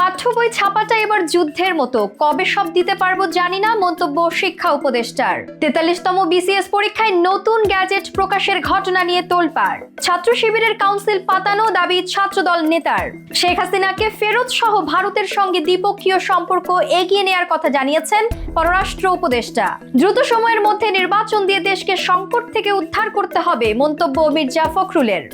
পাঠ্য বই ছাপাটা এবার যুদ্ধের মতো। কবে সব দিতে পারব জানি না, মন্তব্য শিক্ষা উপদেষ্টার। তেতাল্লিশতম বিসিএস পরীক্ষায় নতুন গ্যাজেট প্রকাশের ঘটনা নিয়ে তোলপাড়। ছাত্র শিবিরের কাউন্সিল পাতানো দাবি ছাত্রদল নেতার। শেখ হাসিনাকে ফেরত সহ ভারতের সঙ্গে দ্বিপক্ষীয় সম্পর্ক এগিয়ে নেয়ার কথা জানিয়েছেন পররাষ্ট্র উপদেষ্টা। দ্রুত সময়ের মধ্যে নির্বাচন দিয়ে দেশকে সংকট থেকে উদ্ধার করতে হবে, মন্তব্য মির্জা ফখরুলের।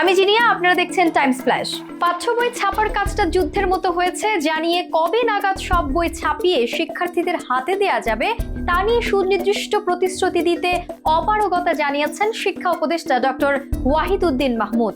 আমি জিনিয়া, আপনারা দেখছেন টাইমস ফ্ল্যাশ। পাঠ্য বই ছাপার কাজটা যুদ্ধের মতো হয়েছে জানিয়ে কবে নাগাদ সব বই ছাপিয়ে শিক্ষার্থীদের হাতে দেয়া যাবে তা নিয়ে সুনির্দিষ্ট প্রতিশ্রুতি দিতে অপারগতা জানিয়েছেন শিক্ষা উপদেষ্টা ডক্টর ওয়াহিদ উদ্দিন মাহমুদ।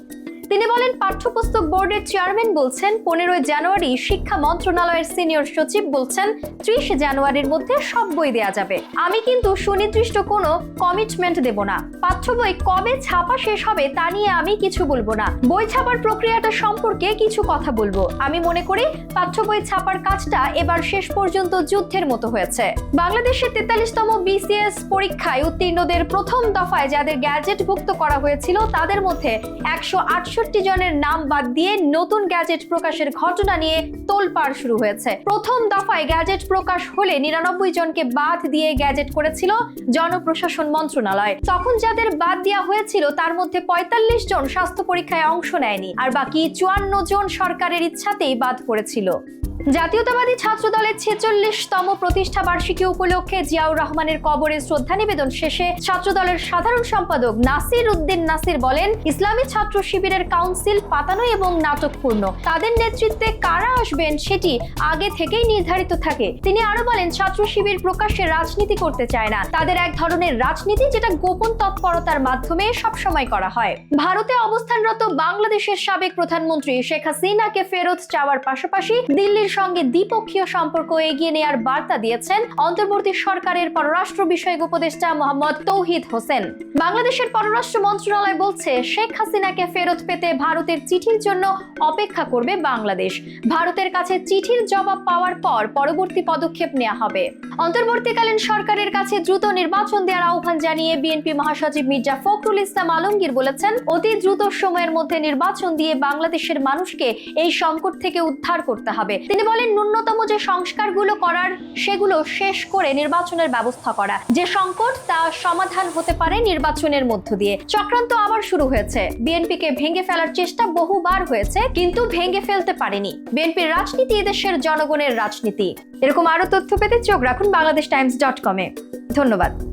তিনি বলেন, পাঠ্যপুস্তক বোর্ডের চেয়ারম্যান বলছেন, পনেরোই জানুয়ারি শিক্ষা মন্ত্রণালয়ের সিনিয়র সচিব বলছেন, ত্রিশ জানুয়ারির মধ্যে সব বই দেয়া যাবে। আমি কিন্তু সুনির্দিষ্ট কোনো কমিটমেন্ট দেব না। পাঠ্য বই কবে ছাপা শেষ হবে তা নিয়ে আমি কিছু বলব না। বই ছাপার প্রক্রিয়াটা সম্পর্কে কিছু কথা বলব। আমি মনে করি, পাঠ্য বই ছাপার কাজটা এবার শেষ পর্যন্ত যুদ্ধের মতো হয়েছে। বাংলাদেশের তেতাল্লিশতম বিসিএস পরীক্ষায় উত্তীর্ণদের প্রথম দফায় যাদের গ্যাজেটভুক্ত করা হয়েছিল, তাদের মধ্যে একশো আটষট্টি জনের নাম বাদ দিয়ে নতুন গ্যাজেট প্রকাশের ঘটনা নিয়ে তোলপাড় শুরু হয়েছে। প্রথম দফায় গ্যাজেট প্রকাশ হলে নিরানব্বই জনকে বাদ দিয়ে গ্যাজেট করেছিল জনপ্রশাসন মন্ত্রণালয়। তখন যাদের বাদ দেওয়া হয়েছিল, তার মধ্যে পঁয়তাল্লিশ জন স্বাস্থ্য পরীক্ষায় অংশ নেয়নি, আর বাকি চুয়ান্ন জন সরকারের ইচ্ছাতেই বাদ পড়েছিল। জাতীয়তাবাদী ছাত্র দলের ছেচল্লিশতম প্রতিষ্ঠা বার্ষিকী উপলক্ষে জিয়াউর রহমানের কবরে শ্রদ্ধা নিবেদন শেষে ছাত্র দলের সাধারণ সম্পাদক নাসির উদ্দিন নাসির বলেন, ইসলামী ছাত্র শিবিরের কাউন্সিল পাতানো এবং নাটকপূর্ণ। তাদের নেতৃত্বে কারা আসবেন সেটি আগে থেকেই নির্ধারিত থাকে। তিনি আরও বলেন, ছাত্র শিবির প্রকাশ্যে রাজনীতি করতে চায় না। তাদের এক ধরনের রাজনীতি যেটা গোপন তৎপরতার মাধ্যমে সবসময় করা হয়। ভারতে অবস্থানরত বাংলাদেশের সাবেক প্রধানমন্ত্রী শেখ হাসিনাকে ফেরত চাওয়ার পাশাপাশি দিল্লির সঙ্গে দ্বিপক্ষীয় সম্পর্ক এগিয়ে নেয়ার বার্তা দিয়েছেন অন্তর্বর্তী সরকারের পররাষ্ট্র বিষয়ক উপদেষ্টা মোহাম্মদ তৌহিদ হোসেন। বাংলাদেশের পররাষ্ট্র মন্ত্রণালয় বলছে, শেখ হাসিনাকে ফেরত পেতে ভারতের চিঠির জন্য অপেক্ষা করবে বাংলাদেশ। ভারতের কাছে চিঠির জবাব পাওয়ার পর পরবর্তী পদক্ষেপ নেওয়া হবে। অন্তর্বর্তীকালীন সরকারের কাছে দ্রুত নির্বাচন দেওয়ার আহ্বান জানিয়ে বিএনপি মহাসচিব মির্জা ফখরুল ইসলাম আলমগীর বলেছেন, অতি দ্রুত সময়ের মধ্যে নির্বাচন দিয়ে বাংলাদেশের মানুষকে এই সংকট থেকে উদ্ধার করতে হবে। তিনি বলেন, ন্যূনতম যে সংস্কারগুলো করার, সেগুলো শেষ করে নির্বাচনের ব্যবস্থা করা। যে সংকট, তা সমাধান হতে পারে নির্বাচনের মধ্য দিয়ে। চক্রান্ত আবার শুরু হয়েছে। বিএনপিকে ভেঙে ফেলার চেষ্টা বহুবার হয়েছে, কিন্তু ভেঙে ফেলতে পারেনি। বিএনপির রাজনীতি এদেশের জনগণের রাজনীতি। এরকম আরও তথ্য পেতে চোখ রাখুন বাংলাদেশ টাইমস ডট কমে। ধন্যবাদ।